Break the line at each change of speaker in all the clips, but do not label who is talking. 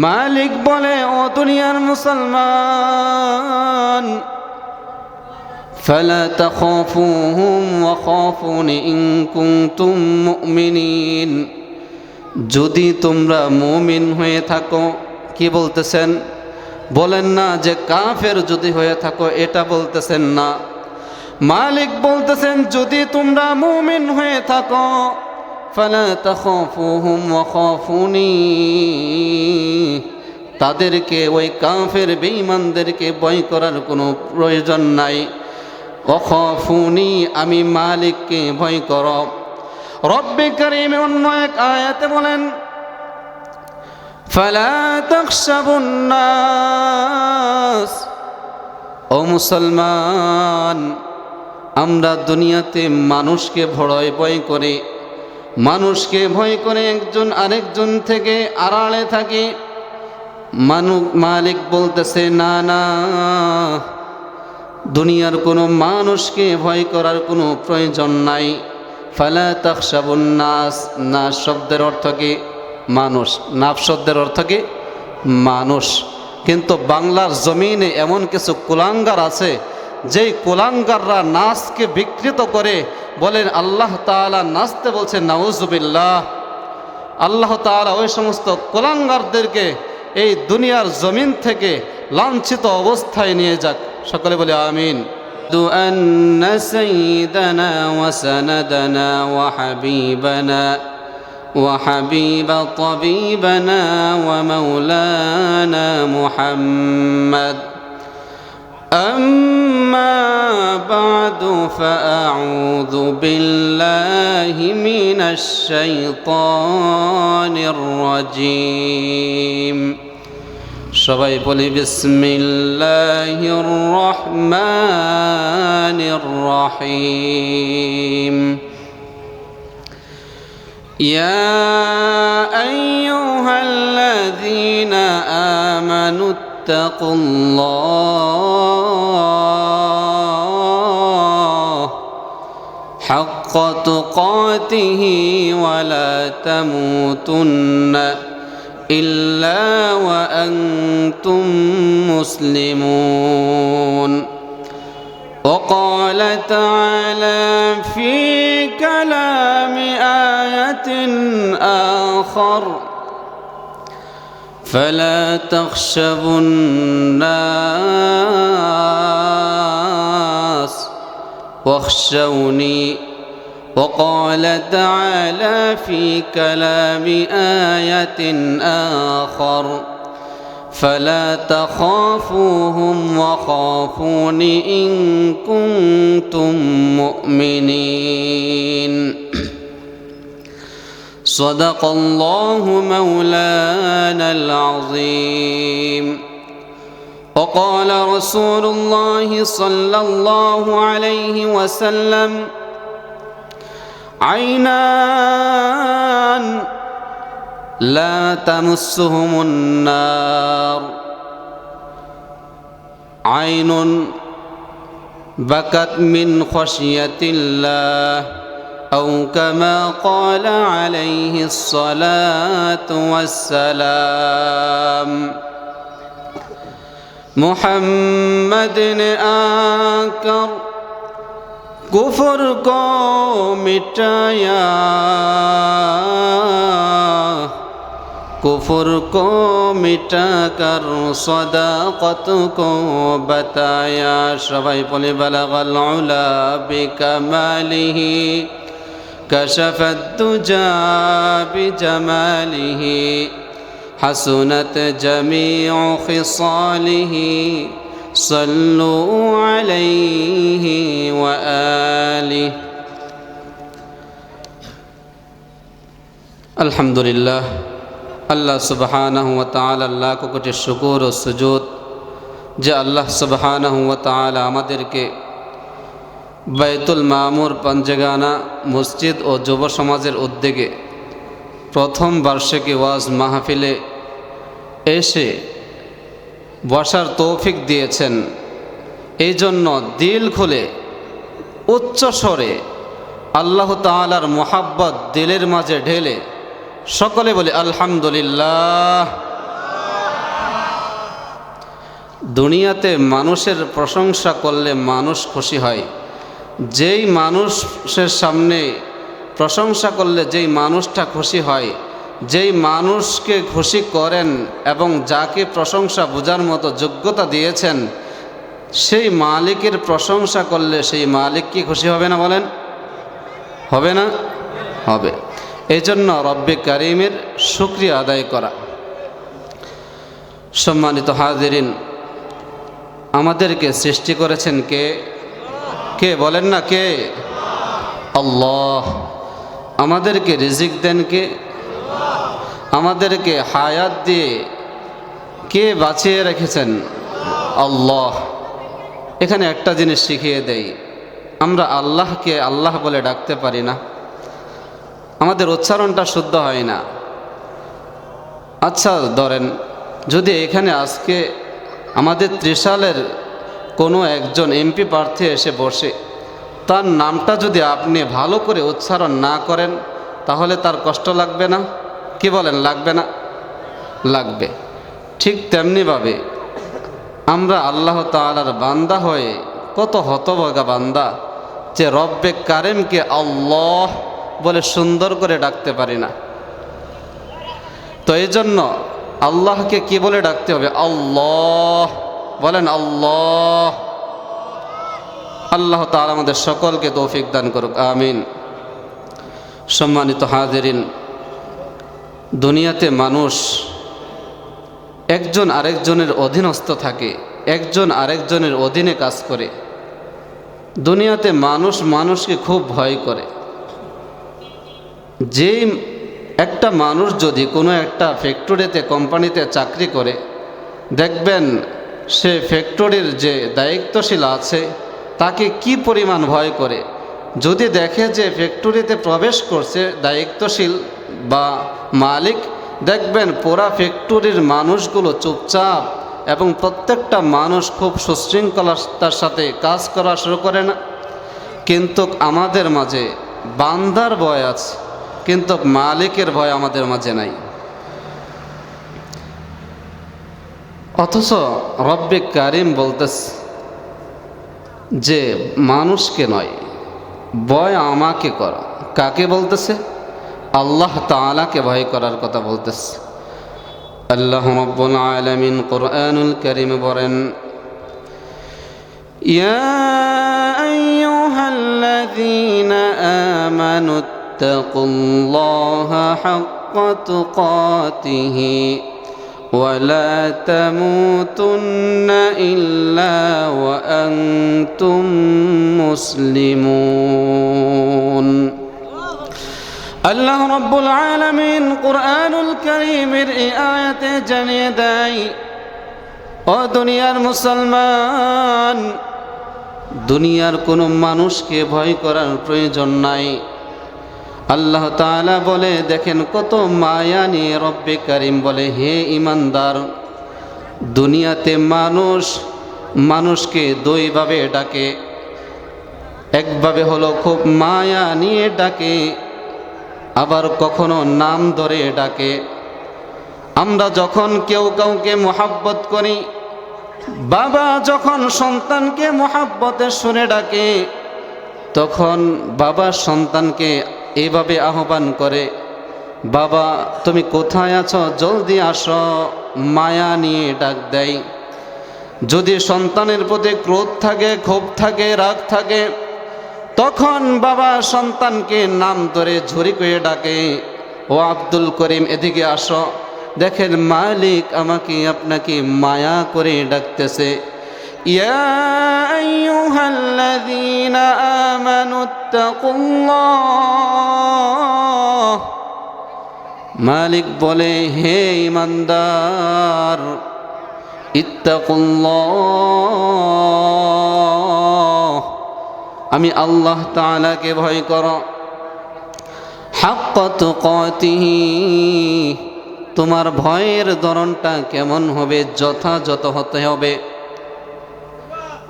মালিক বলে ও দুনিয়ার মুসলমান فلا تخافوهم وخافون إن كنتم مؤمنين যদি তোমরা মুমিন হয়ে থাকো কি বলতেছেন বলেন না যে কাফের যদি হয়ে থাকো এটা বলতেছেন না মালিক বলতেছেন যদি তোমরা মুমিন হয়ে থাকো ফালা তাখাফুহুম ওয়া খাফুনি। তাদেরকে, ওই কাফের বেঈমানদেরকে ভয় করার কোনো প্রয়োজন নাই। অখফুনি আমি মালিককে ভয় কর। রব্বে করিম অন্য এক আয়াতে বলেন, ফালা তাখশাবুন নাস ও মুসলমান, আমরা দুনিয়াতে মানুষকে ভয় ভয় করে। মানুষকে ভয় করে একজন আরেকজন থেকে আড়ালে থাকে। মানু, মালিক বলতেছে, না না, দুনিয়ার কোনো মানুষকে ভয় করার কোনো প্রয়োজন নাই। ফালা তাকসাবুন নাস। নাস শব্দের অর্থ কি? মানুষ। নাফ শব্দের অর্থ কি? মানুষ। কিন্তু বাংলার জমিনে এমন কিছু কুলাঙ্গার আছে, যেই কুলাঙ্গাররা নাচকে বিকৃত করে বলেন আল্লাহ তাআলা নাচতে বলছে নাউজুবিল্লাহ আল্লাহ তাআলা ওই সমস্ত কুলাঙ্গারদেরকে এই দুনিয়ার জমিন থেকে লাঞ্ছিত অবস্থায় নিয়ে যাক সকলে বলে আমিন أن سيدنا وسندنا وحبيبنا وحبيب طبيبنا ومولانا محمد أما بعد فأعوذ بالله من الشيطان الرجيم সবাই বলি বিসমিল্লাহির রহমানির রহিম يا أيها الذين آمنوا اتقوا الله حق تقاته ولا تموتن إلا وأنتم مسلمون. وقال تعالى في كلام آية آخر فلا تخشبوا الناس. واخشوني وقال تعالى في كلام آية آخر فلا تخافوهم وخافون إن كنتم مؤمنين. صدق الله مولانا العظيم. وقال رسول الله صلى الله عليه وسلم عينان لا تمسهم النار. عين بكت من خشية الله. أو كما قال عليه الصلاة والسلام. محمد آكر كفر کر کفر کو مٹایا کفر کو مٹا کر صداقت کو بتایا بلغ العلا بكماله. كشف الدجى بجماله حسنت جميع خصاله صلوا عليه وآله الحمد لله আল্লাহ সুবহানাহ ওয়া তাআলা আল্লাহ কোটি শুকর ও সুজুদ যে আল্লাহ সুবহানাহ ওয়া তাআলা আমাদেরকে বাইতুল মামুর পঞ্জগানা মসজিদ ও যুব সমাজের উদ্যোগে প্রথম বার্ষিকী ওয়াজ মাহফিলে এসে বসার তৌফিক দিয়েছেন। এই জন্য দিল খুলে উচ্চ স্বরে আল্লাহ তালার মোহাব্বত দিলের মাঝে ঢেলে সকলে বলে আলহামদুলিল্লাহ। দুনিয়াতে মানুষের প্রশংসা করলে মানুষ খুশি হয়। যেই মানুষের সামনে প্রশংসা করলে যেই মানুষটা খুশি হয়, যেই মানুষকে খুশি করেন এবং যাকে প্রশংসা বোঝার মতো যোগ্যতা দিয়েছেন, সেই মালিকের প্রশংসা করলে সেই মালিক কি খুশি হবে না বলেন? হবে না? হবে। এই জন্য রব্বে কারিমের শুক্রিয়া আদায় করা। সম্মানিত হাজিরিন, আমাদেরকে সৃষ্টি করেছেন কে? কে? বলেন না কে? আল্লাহ। আমাদেরকে রিজিক দেন কে? আমাদেরকে হায়াত দিয়ে কে বাঁচিয়ে রেখেছেন? আল্লাহ। এখানে একটা জিনিস শিখিয়ে দেই। আমরা আল্লাহকে আল্লাহ বলে ডাকতে পারি না। আমাদের উচ্চারণটা শুদ্ধ হয় না। আচ্ছা ধরেন, যদি এখানে আজকে আমাদের ত্রিশালের কোনো একজন এমপি প্রার্থী এসে বসে, তার নামটা যদি আপনি ভালো করে উচ্চারণ না করেন, তাহলে তার কষ্ট লাগবে না? কি বলেন, লাগবে না? লাগবে। ঠিক তেমনিভাবে আমরা আল্লাহ তালার বান্দা হয়ে কত হতভাগা বান্দা যে রব্বে কারেমকে আল্লাহ বলে সুন্দর করে ডাকতে পারি না। তো এই জন্য আল্লাহকে কি বলে ডাকতে হবে? আল্লাহ। বলেন, আল্লাহ। আল্লাহ তাআলা আমাদের সকলকে তৌফিক দান করুক, আমিন। সম্মানিত হাজিরিন, দুনিয়াতে মানুষ একজন আরেকজনের অধীনস্থ থাকে, একজন আরেকজনের অধীনে কাজ করে। দুনিয়াতে মানুষ মানুষকে খুব ভয় করে। যেই একটা মানুষ যদি কোনো একটা ফ্যাক্টরিতে কোম্পানিতে চাকরি করে, দেখবেন সে ফ্যাক্টরির যে দায়িত্বশীল আছে, তাকে কি পরিমাণ ভয় করে? যদি দেখে যে ফ্যাক্টরিতে প্রবেশ করছে দায়িত্বশীল বা মালিক, দেখবেন পুরা ফ্যাক্টরির মানুষগুলো চুপচাপ এবং প্রত্যেকটা মানুষ খুব সুশৃঙ্খলতার সাথে কাজ করা শুরু করে না। কিন্তু আমাদের মাঝে বান্দার ভয় আছে, কিন্তু মালিকের ভয় আমাদের মাঝে নাই। অথচ রব্বে কারিম বলতেছে যে, মানুষকে নয় বয় আমাকে কর। কাকে বলতেছে? আল্লাহ তালাকে ভয় করার কথা বলতেছে আল্লাহ রব্বুল আলমিন কোরআনুল করিম বলেন আমানুত্তাকুল্লাহ হাক্কা তুকাতিহি। ولا تموتن إلا وأنتم مسلمون আল্লাহ রব্বুল আলামিন কোরআনুল করিমের এই আয়াতে জানিয়ে দেয় ও দুনিয়ার মুসলমান দুনিয়ার কোনো মানুষকে ভয় করার প্রয়োজন নাই আল্লাহ তাআলা বলে, দেখেন কত মায়া নিয়ে রব্বে করিম বলে, হে ইমানদার দুনিয়াতে মানুষ মানুষকে দুইভাবে ডাকে, একভাবে হলো খুব মায়া নিয়ে ডাকে, আবার কখনো নাম ধরে ডাকে। আমরা যখন কেউ কাউকে মোহাব্বত করি, বাবা যখন সন্তানকে মোহাব্বতে শুনে ডাকে, তখন বাবা সন্তানকে এভাবে আহ্বান করে, বাবা, তুমি কোথায় আছো? জলদি আসো, মায়া নিয়ে ডাক দেয়। যদি সন্তানের প্রতি ক্রোধ থাকে, ক্ষোভ থাকে, রাগ থাকে, তখন বাবা সন্তানকে নাম ধরে ঝুরি করে ডাকে, ও আব্দুল করিম, এদিকে আসো। দেখেন মালিক আমাকে আপনাকে মায়া করে ডাকতেছে। ইয়া আইয়ুহাল্লাযীনা আমানুত্তাকুল্লাহ মালিক বলে, হে ইমানদার ইত্তাকুল্লাহ আমি আল্লাহ তাআলাকে ভয় কর। হাক্কাত কতিহি তোমার ভয়ের ধরনটা কেমন হবে? যথাযথ হতে হবে।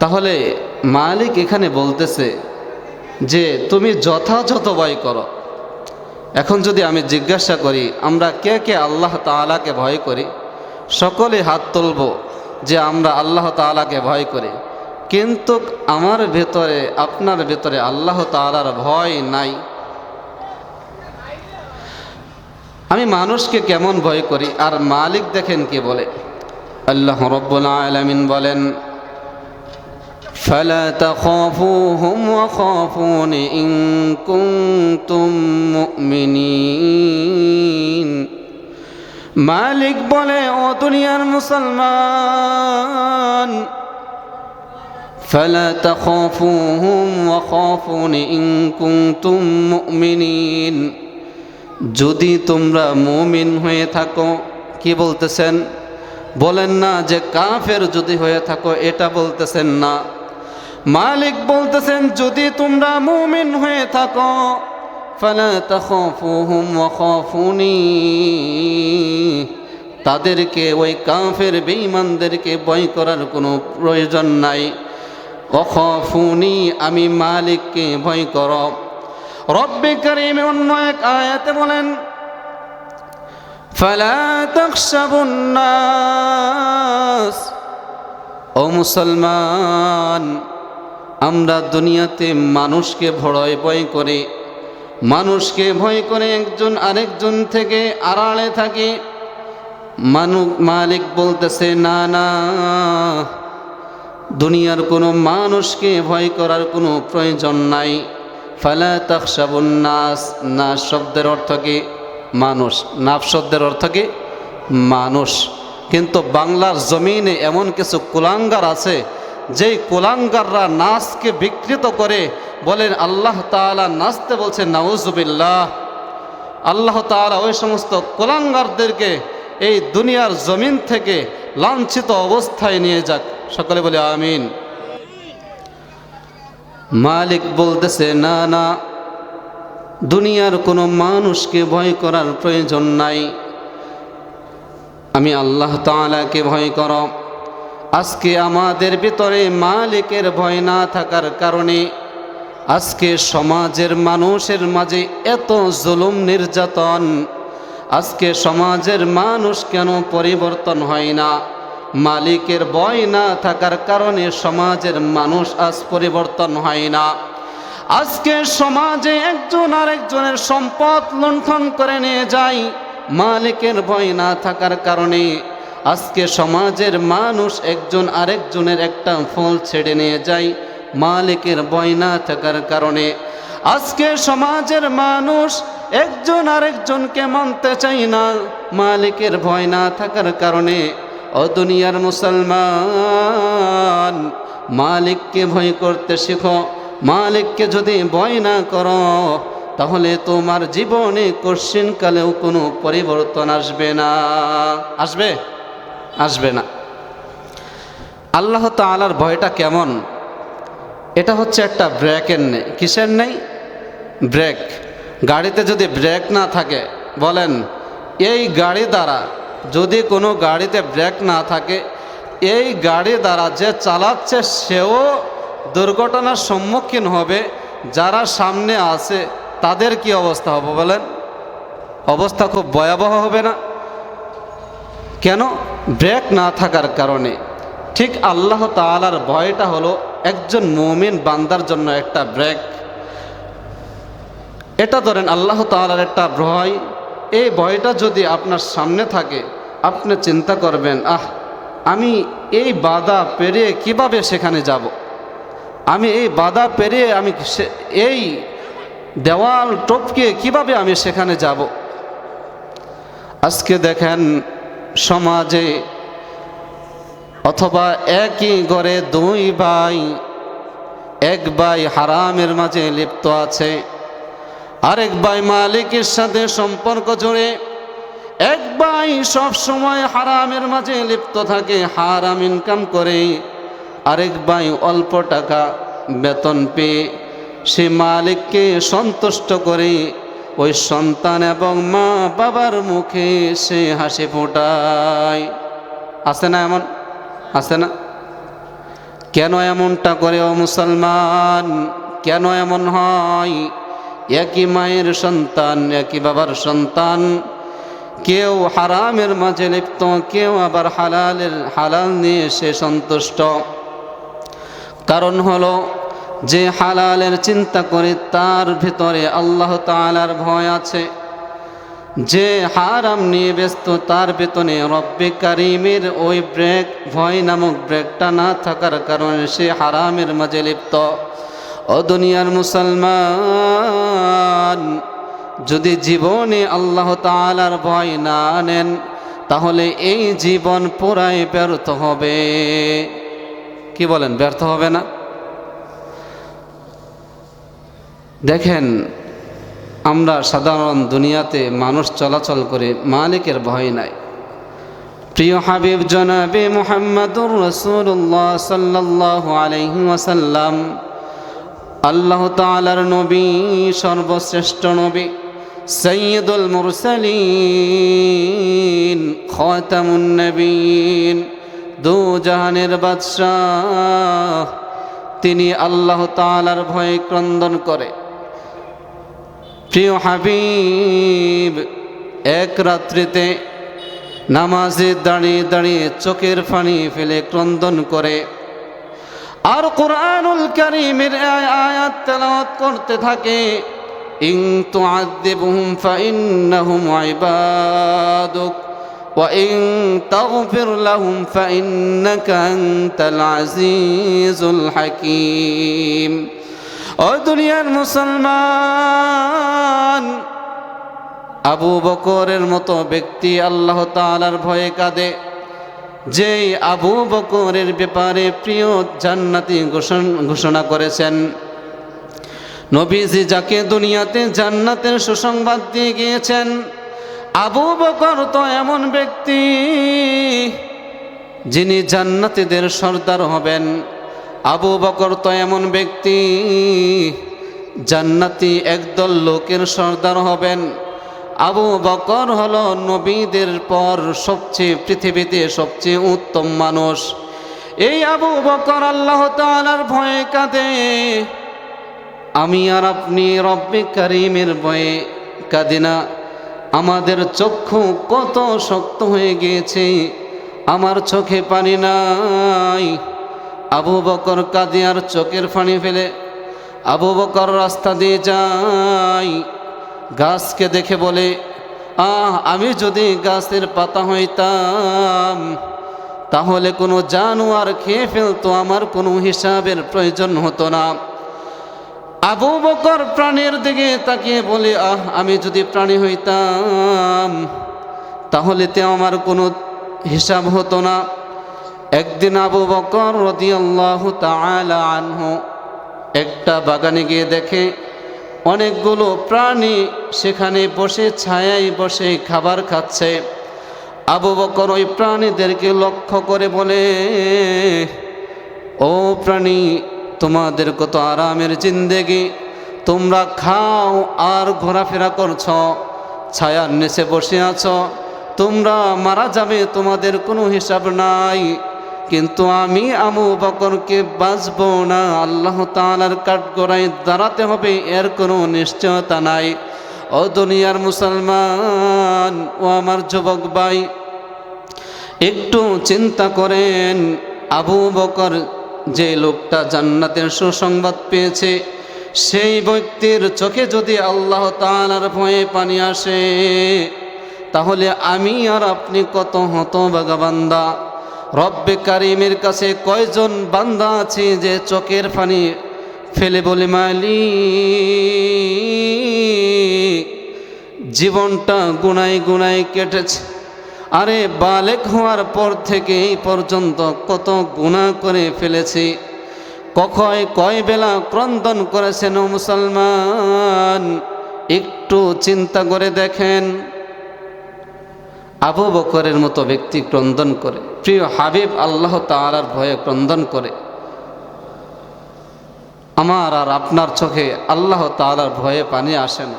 তাহলে মালিক এখানে বলতেছে যে, তুমি যথাযথ ভয় করো। এখন যদি আমি জিজ্ঞাসা করি, আমরা কে কে আল্লাহ তাআলাকে ভয় করি? সকলে হাত তুলব যে, আমরা আল্লাহ তাআলাকে ভয় করি। কিন্তু আমার ভেতরে, আপনার ভেতরে আল্লাহ তালার ভয় নাই। আমি মানুষকে কেমন ভয় করি? আর মালিক দেখেন কি বলে? আল্লাহ রব্বুল আলামিন বলেন فلا تخافوهم وخافون إن كنتم مؤمنين মালিক বলে ও দুনিয়ার মুসলমান فلا تخافوهم وخافون إن كنتم مؤمنين যদি তোমরা মুমিন হয়ে থাকো কি বলতেছেন বলেন না যে কাফের যদি হয়ে থাকো এটা বলতেছেন না মালিক বলতেছেন, যদি তোমরা মুমিন হয়ে থাকো তাদেরকে, ওই কাফের বেইমানদেরকে ভয় করার কোনো প্রয়োজন নাই। অখফুনি আমি মালিককে ভয় কর। রব্বে করিম অন্য এক আয়াতে বলেন, ফালা ও মুসলমান আমরা দুনিয়াতে মানুষকে ভয় ভয় করে, মানুষকে ভয় করে একজন আরেকজন থেকে আড়ালে থাকে। মানুষ মালিক বলতেছে, না না, দুনিয়ার কোনো মানুষকে ভয় করার কোনো প্রয়োজন নাই। ফালা নাস নাস শব্দের অর্থ কি? মানুষ। নাফ শব্দের অর্থ কি? মানুষ। কিন্তু বাংলার জমিনে এমন কিছু কুলাঙ্গার আছে যেই কুলাঙ্গাররা নাচকে বিকৃত করে বলেন, আল্লাহ তাআলা নাচতে বলছেন, নাউজুবিল্লাহ। আল্লাহ তাআলা ওই সমস্ত কুলাঙ্গারদেরকে এই দুনিয়ার জমিন থেকে লাঞ্ছিত অবস্থায় নিয়ে যাক। সকলে বলে, আমিন। মালিক বলতেছে, না না, দুনিয়ার কোনো মানুষকে ভয় করার প্রয়োজন নাই। আমি আল্লাহ তাআলাকে ভয় কর। আজকে আমাদের ভিতরে মালিকের ভয় না থাকার কারণে আজকে সমাজের মানুষের মাঝে এত জুলুম নির্যাতন। আজকে সমাজের মানুষ কেন পরিবর্তন হয় না? মালিকের ভয় না থাকার কারণে সমাজের মানুষ আজ পরিবর্তন হয় না। আজকে সমাজে একজন আরেকজনের সম্পদ লুণ্ঠন করে নিয়ে যায়। মালিকের ভয় না থাকার কারণে আজকে সমাজের মানুষ একজন আরেকজনের একটা ফল ছেড়ে নিয়ে যায়, মালিকের ভয় না থাকার কারণে। আজকে সমাজের মানুষ একজন আরেকজনকে মানতে চাই না, মালিকের ভয় না থাকার কারণে। ও দুনিয়ার মুসলমান, মালিককে ভয় করতে শেখো। মালিককে যদি ভয় না করো, তাহলে তোমার জীবনে কশ্চিনকালেও কোনো পরিবর্তন আসবে না। আসবে? আসবে না। আল্লাহ তাআলার ভয়টা কেমন? এটা হচ্ছে একটা ব্রেকের নেই। কিসের নেই? ব্রেক। গাড়িতে যদি ব্রেক না থাকে, বলেন, এই গাড়ি দ্বারা যদি কোনো গাড়িতে ব্রেক না থাকে, এই গাড়ি দ্বারা যে চালাচ্ছে সেও দুর্ঘটনার সম্মুখীন হবে। যারা সামনে আছে, তাদের কি অবস্থা হবে বলেন? অবস্থা খুব ভয়াবহ হবে না? কেন? ব্রেক না থাকার কারণে। ঠিক আল্লাহ তালার ভয়টা হলো একজন মুমিন বান্দার জন্য একটা ব্রেক। এটা ধরেন আল্লাহ তাআলার একটা ভয়। এই ভয়টা যদি আপনার সামনে থাকে, আপনি চিন্তা করবেন, আহ, আমি এই বাধা পেরিয়ে কীভাবে সেখানে যাব? আমি এই বাধা পেরিয়ে আমি এই দেওয়াল টপকে কীভাবে আমি সেখানে যাব? আজকে দেখেন সমাজে অথবা একই ঘরে দুই ভাই, এক ভাই হারামের মাঝে লিপ্ত আছে, আরেক ভাই মালিকের সাথে সম্পর্ক জুড়ে, এক ভাই সব সময় হারামের মাঝে লিপ্ত থাকে, হারাম ইনকাম করে, আরেক ভাই অল্প টাকা বেতন পেয়ে সে মালিককে সন্তুষ্ট করে ওই সন্তান এবং মা বাবার মুখে সে হাসি ফোটায়। আছে না এমন? আছে না? কেন এমনটা করে ও মুসলমান? কেন এমন হয়? একই মায়ের সন্তান, একই বাবার সন্তান। কেউ হারামের মাঝে লিপ্ত, কেউ আবার হালালের, হালাল নিয়ে সে সন্তুষ্ট। কারণ হলো যে হালালের চিন্তা করে তার ভিতরে আল্লাহ তালার ভয় আছে। যে হারাম নিয়ে ব্যস্ত তার বেতনে রব্বে কারিমের ওই ব্রেক, ভয় নামক ব্রেকটা না থাকার কারণে সে হারামের মাঝে লিপ্ত। ও দুনিয়ার মুসলমান, যদি জীবনে আল্লাহ তালার ভয় না নেন, তাহলে এই জীবন পুরাই ব্যর্থ হবে। কি বলেন, ব্যর্থ হবে না? দেখেন, আমরা সাধারণ দুনিয়াতে মানুষ চলাচল করে মালিকের ভয় নাই। প্রিয় হাবিব জনাবে মোহাম্মদুর রসুল্লাহ সাল্লাহ আলহি ওয়াসাল্লাম, আল্লাহ তালার নবী, সর্বশ্রেষ্ঠ নবী সৈয়দুল মুরসালিন, খতামুন দু জাহানের বাদশাহ, তিনি আল্লাহ তালার ভয়ে ক্রন্দন করে। প্রিয় হাবিব, এক রাত্রিতে নামাজে দাঁড়িয়ে দাঁড়িয়ে চোখের ফানি ফেলে ক্রন্দন করে আর কোরআনুল করিমের আয়াত তেলাওয়াত করতে থাকে। ইং তুআদ্দিবহুম ফাইন্নাহুম ইবাদুক, ওয়া ইং তাগফির লাহুম ফাইন্নাকা আনতাল আজিজুল হাকিম। ও দুনিয়ার মুসলমান, আবু বকরের মতো ব্যক্তি আল্লাহ তালার ভয়ে কাঁদে। যেই আবু বকরের ব্যাপারে প্রিয় জান্নাতি ঘোষণা করেছেন, নবীজি যাকে দুনিয়াতে জান্নাতের সুসংবাদ দিয়ে গিয়েছেন, আবু বকর তো এমন ব্যক্তি যিনি জান্নাতিদের সর্দার হবেন। আবু বকর তো এমন ব্যক্তি, জান্নাতি একদল লোকের সর্দার হবেন। আবু বকর হল নবীদের পর সবচেয়ে, পৃথিবীতে সবচেয়ে উত্তম মানুষ। এই আবু বকর আল্লাহ তালার ভয়ে কাঁদে। আমি আর আপনি রব্বে কারিমের ভয়ে কাঁদিনা আমাদের চক্ষু কত শক্ত হয়ে গিয়েছে, আমার চোখে পানি নাই। আবু বকর কাদিয়ার চোখের ফাঁড়ি ফেলে। আবু বকর রাস্তা দিয়ে যাই গাছকে দেখে বলে, আহ, আমি যদি গাছের পাতা হইতাম, তাহলে কোনো জানোয়ার খেয়ে ফেলতো, আমার কোনো হিসাবের প্রয়োজন হতো না। আবু বকর প্রাণীর দিকে তাকিয়ে বলে, আহ, আমি যদি প্রাণী হইতাম, তাহলে তে আমার কোনো হিসাব হতো না। একদিন আবু বকর রদিয়াল্লাহু তাআলা আনহু একটা বাগানে গিয়ে দেখে, অনেকগুলো প্রাণী সেখানে বসে ছায়ায় বসে খাবার খাচ্ছে। আবু বকর ওই প্রাণীদেরকে লক্ষ্য করে বলে, ও প্রাণী, তোমাদের কত আরামের জিন্দেগি। তোমরা খাও আর ঘোরাফেরা করছ, ছায়ার নিচে বসে আছো। তোমরা মারা যাবে, তোমাদের কোনো হিসাব নাই। কিন্তু আমি আমু বকরকে বাঁচব না। আল্লাহ তালার কাঠগড়ায় দাঁড়াতে হবে, এর কোনো নিশ্চয়তা নাই। ও দুনিয়ার মুসলমান, ও আমার যুবক ভাই, একটু চিন্তা করেন, আবু বকর যে লোকটা জান্নাতের সুসংবাদ পেয়েছে, সেই ব্যক্তির চোখে যদি আল্লাহ তালার ভয়ে পানি আসে, তাহলে আমি আর আপনি কত হত বান্দা। রব্বে কারিমের কাছে কয়জন বান্দা আছে যে চোখের পানি ফেলে বলে মালি জীবনটা গুনাই গুনাই কেটেছে। আরে বালেক হওয়ার পর থেকে এই পর্যন্ত কত গুণা করে ফেলেছি। কখয় কয় বেলা ক্রন্দন করেছেন মুসলমান? একটু চিন্তা করে দেখেন। আবু বকরের মতো ব্যক্তি ক্রন্দন করে, প্রিয় হাবিব আল্লাহ তালার ভয়ে ক্রন্দন করে। আমার আর আপনার চোখে আল্লাহ তালার ভয়ে পানি আসে না।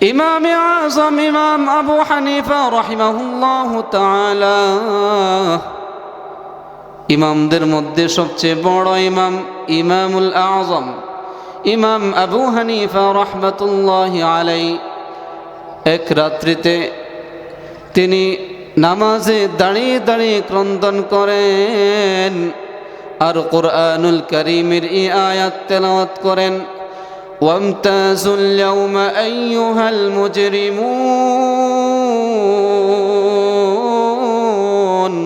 ইমাম আজম, ইমাম আবু হানিফা রহিমাহুল্লাহ তাআলা ইমামদের মধ্যে সবচেয়ে বড় ইমাম ইমামুল আজম। ইমাম আবু হানিফা রহমতুল্লাহ আলাই এক রাত্রিতে তিনি নামাজে দাঁড়িয়ে দাঁড়িয়ে ক্রন্দন করেন আর কোরআনুল করিমের ই আয়াত তেলাওয়াত করেন, ওয়ামতাজুল ইয়াউমা আইয়ুহাল মুজরিমুন।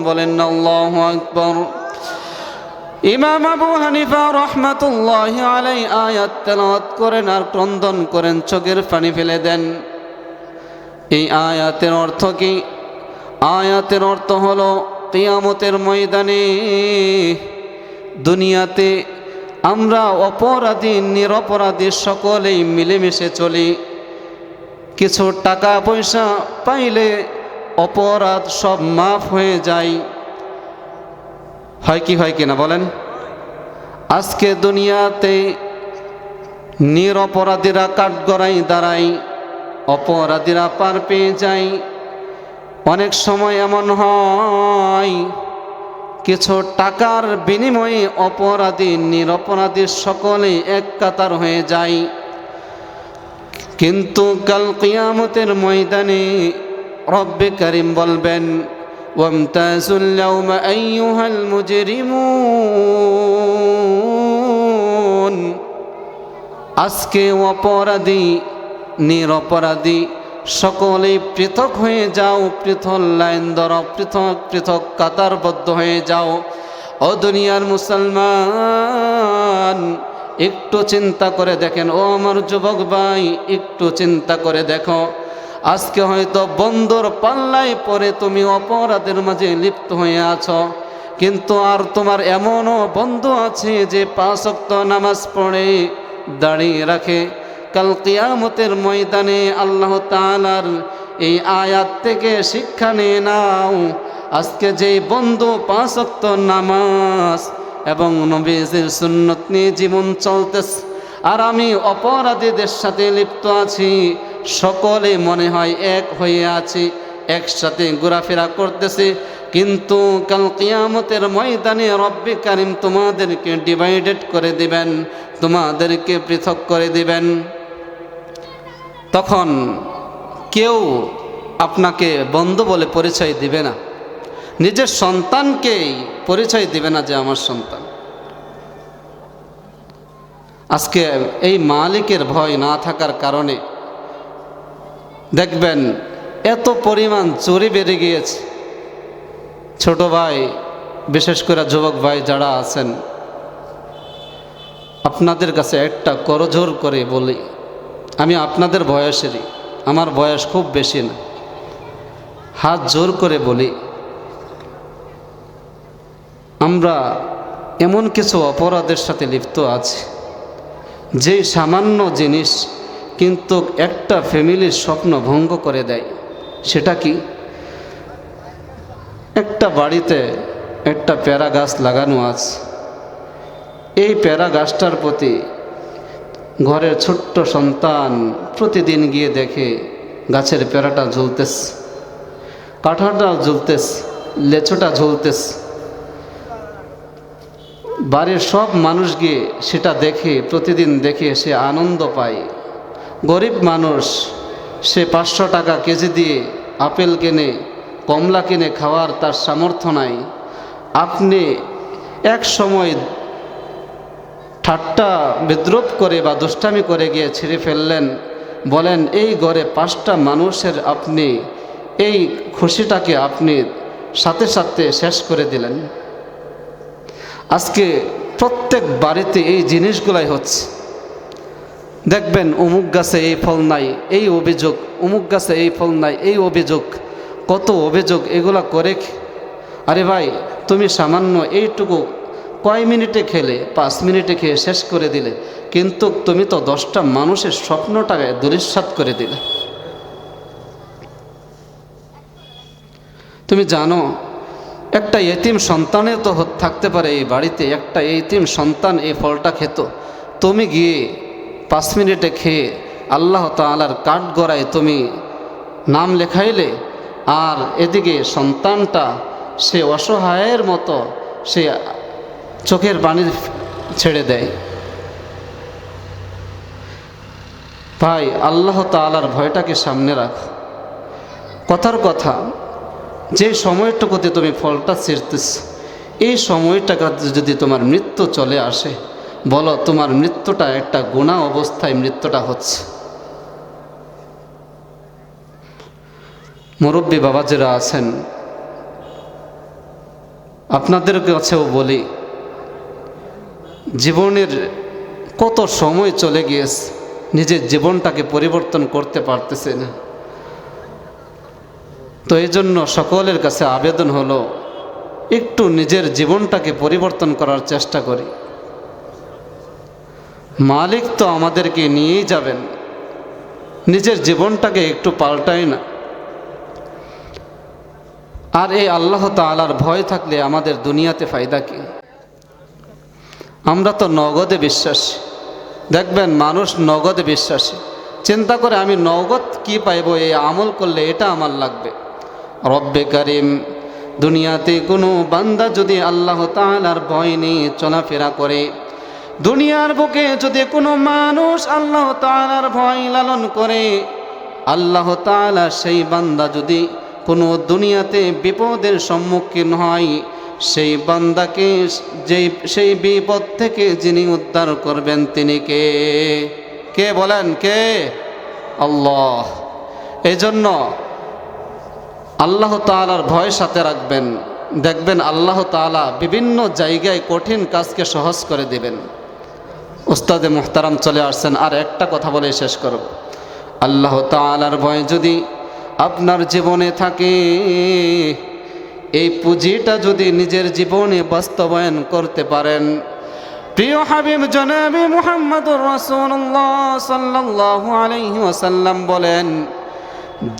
বলেন আল্লাহু আকবার। ইমাম আবু হানিফা রহমাতুল্লাহ আলাই আয়াত তেলাওয়াত করেন আর ক্রন্দন করেন, চোখের পানি ফেলে দেন। এই আয়াতের অর্থ কি? আয়াতের অর্থ হলো কিয়ামতের ময়দানে দুনিয়াতে আমরা অপরাধী, নিরপরাধী সকলেই মিলেমিশে চলি। কিছু টাকা পয়সা পাইলে অপরাধ সব মাফ হয়ে যায়। হয় কি, হয় কিনা বলেন? আজকে দুনিয়াতে নিরপরাধীরা কাঠগড়াই দাঁড়ায়। অপরাধীরা পার পেয়ে যায়। অনেক সময় এমন হয়, কিছু টাকার বিনিময়ে অপরাধী, নিরপরাধী সকলে এক কাতার হয়ে যায়। কিন্তু কাল কিয়ামতের ময়দানে রব্বে করিম বলবেন আজকে অপরাধী নিরপরাধী। সকলেই পৃথক হয়ে যাও, পৃথক লাইন ধর, পৃথক পৃথক কাতারবদ্ধ হয়ে যাও। ও দুনিয়ার মুসলমান, একটু চিন্তা করে দেখেন। ও আমার যুবক ভাই, একটু চিন্তা করে দেখো। আজকে হয়তো বন্দর পাল্লায় পরে তুমি অপরাধের মাঝে লিপ্ত হয়ে আছো। কিন্তু আর তোমার এমনও বন্ধু আছে যে পাঁচক্ত নামাজ পড়ে দাঁড়িয়ে রাখে। কাল কিয়ামতের ময়দানে আল্লাহ তালার এই আয়াত থেকে শিক্ষা নিয়ে নাও। আজকে যেই বন্ধু পাঁচক্ত নামাজ এবং নবীজির সুন্নত নিয়ে জীবন চলতেছে, আর আমি অপরাধীদের সাথে লিপ্ত আছি, সকলে মনে হয় এক হয়ে আছি, একসাথে ঘোরাফেরা করতেছি, কিন্তু কাল কিয়ামতের ময়দানে রব্বে কারিম তোমাদেরকে ডিভাইডেড করে দিবেন, তোমাদেরকে পৃথক করে দিবেন। তখন কেউ আপনাকে বন্ধু বলে পরিচয় দিবে না। নিজের সন্তানকেই পরিচয় দিবে না যে আমার সন্তান। আজকে এই মালিকের ভয় না থাকার কারণে দেখবেন এত পরিমাণ চুরি বেড়ে গিয়েছে। ছোট ভাই, বিশেষ করে যুবক ভাই যারা আছেন, আপনাদের কাছে একটা করজোর করে বলি আমি আপনাদের বয়সেরই। আমার বয়স খুব বেশি না। হাত জোর করে বলি, আমরা এমন কিছু অপরাধের সাথে লিপ্ত আছি। যেই সামান্য জিনিস কিন্তু একটা ফ্যামিলির স্বপ্ন ভঙ্গ করে দেয়, সেটা কি? একটা বাড়িতে একটা প্যারা গাছ লাগানো আছে। এই প্যারা গাছটার প্রতি ঘরের ছোট্ট সন্তান প্রতিদিন গিয়ে দেখে গাছের প্যারাটা ঝুলতেস কাঁঠাটা ঝুলতেস, লেচোটা ঝুলতেস। বাড়ির সব মানুষ গিয়ে সেটা দেখে, প্রতিদিন দেখে সে আনন্দ পায়। গরিব মানুষ সে পাঁচশো টাকা কেজি দিয়ে আপেল কেনে, কমলা কিনে খাওয়ার তার সামর্থ্য নাই। আপনি এক সময় ঠাট্টা বিদ্রুপ করে বা দুষ্টামি করে গিয়ে ছিঁড়ে ফেললেন, বলেন, এই ঘরে পাঁচটা মানুষের আপনি, এই খুশিটাকে আপনি সাথে সাথে শেষ করে দিলেন। আজকে প্রত্যেক বাড়িতে এই জিনিসগুলাই হচ্ছে। দেখবেন, অমুক গাছে এই ফল নাই, এই অভিযোগ, অমুক গাছে এই ফল নাই, এই অভিযোগ, কত অভিযোগ এগুলা করে আরে ভাই, তুমি সামান্য এইটুকু কয় মিনিটে খেলে, পাঁচ মিনিটে খেয়ে শেষ করে দিলে, কিন্তু তুমি তো দশটা মানুষের স্বপ্নটাকে দুরিশ্বাত করে দিলে। তুমি জানো, একটা এতিম সন্তানের তো থাকতে পারে এই বাড়িতে, একটা এতিম সন্তান এই ফলটা খেত। তুমি গিয়ে পাঁচ মিনিটে খেয়ে আল্লাহ তালার কাঠ গড়ায় তুমি নাম লেখাইলে, আর এদিকে সন্তানটা সে অসহায়ের মতো, সে চোখের পানি ছেড়ে দেয়। ভাই, আল্লাহ তালার ভয়টাকে সামনে রাখ। কথার কথা, যে সময়টুকুতে তুমি ফলটা ছিঁড়তেছ, এই সময়টাকা যদি তোমার মৃত্যু চলে আসে, বলো তোমার মৃত্যুটা একটা গুণা অবস্থায় মৃত্যুটা হচ্ছে। মুরব্বী বাবাজিরা আছেন। আপনাদের কাছেও বলি জীবনের কত সময় চলে গিয়েছে, নিজের জীবনটাকে পরিবর্তন করতে পারতেছে না। তো এই জন্য সকলের কাছে আবেদন হলো, একটু নিজের জীবনটাকে পরিবর্তন করার চেষ্টা করি। মালিক তো আমাদেরকে নিয়েই যাবেন, নিজের জীবনটাকে একটু পাল্টাই না। আর এই আল্লাহ তালার ভয় থাকলে আমাদের দুনিয়াতে ফায়দা কি? আমরা তো নগদে বিশ্বাসী। দেখবেন মানুষ নগদে বিশ্বাসী। চিন্তা করে আমি নগদ কি পাইব, এই আমল করলে এটা আমার লাগবে। রব্বে করিম, দুনিয়াতে কোনো বান্দা যদি আল্লাহ তালার ভয় নিয়ে চলাফেরা করে, দুনিয়ার বুকে যদি কোনো মানুষ আল্লাহ তালার ভয় লালন করে, আল্লাহ তালা সেই বান্দা যদি কোনো দুনিয়াতে বিপদের সম্মুখীন হয় সেই বান্দাকে, যেই, সেই বিপদ থেকে যিনি উদ্ধার করবেন তিনি কে? কে বলেন কে? আল্লাহ। এই জন্য আল্লাহ তালার ভয় সাথে রাখবেন। দেখবেন আল্লাহ তালা বিভিন্ন জায়গায় কঠিন কাজকে সহজ করে দিবেন। উস্তাদে মোহতারাম চলে আসছেন, আর একটা কথা বলে শেষ করব। আল্লাহ তালার ভয় যদি আপনার জীবনে থাকে এই পুঁজিটা যদি নিজের জীবনে বাস্তবায়ন করতে পারেন। প্রিয় হাবিব জনাবি মুহাম্মদুর রাসূলুল্লাহ সাল্লাল্লাহু আলাইহি ওয়াসাল্লাম বলেন,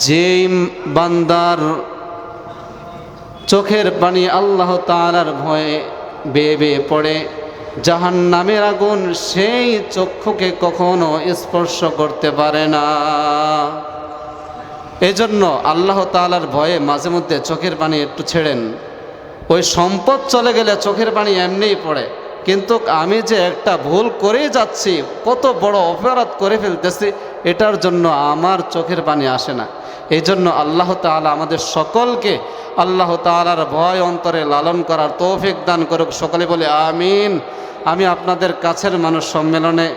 যেই বান্দার চোখের পানি আল্লাহ তাআলার ভয়ে বেয়ে বেয়ে পড়ে জাহান নামের আগুন সেই চক্ষুকে কখনো স্পর্শ করতে পারে না। এই জন্য আল্লাহ তালার ভয়ে মাঝে মধ্যে চোখের পানি একটু ছেড়েন। ওই সম্পদ চলে গেলে চোখের পানি এমনিই পড়ে। কিন্তু আমি যে একটা ভুল করেই যাচ্ছি, কত বড় অপরাধ করে ফেলতেছি, এটার জন্য আমার চোখের পানি আসে না। এই জন্য আল্লাহ তালা আমাদের সকলকে আল্লাহ তালার ভয় অন্তরে লালন করার তৌফিক দান করুক। সকলে বলে আমিন। আমি আপনাদের কাছের মানুষ সম্মেলনে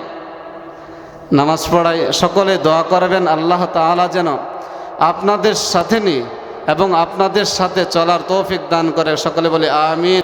নামাজ পড়াই সকলে দোয়া করবেন। আল্লাহ তাআলা যেন আপনাদের সাথে নিয়ে এবং আপনাদের সাথে চলার তৌফিক দান করে সকলে বলে আমিন।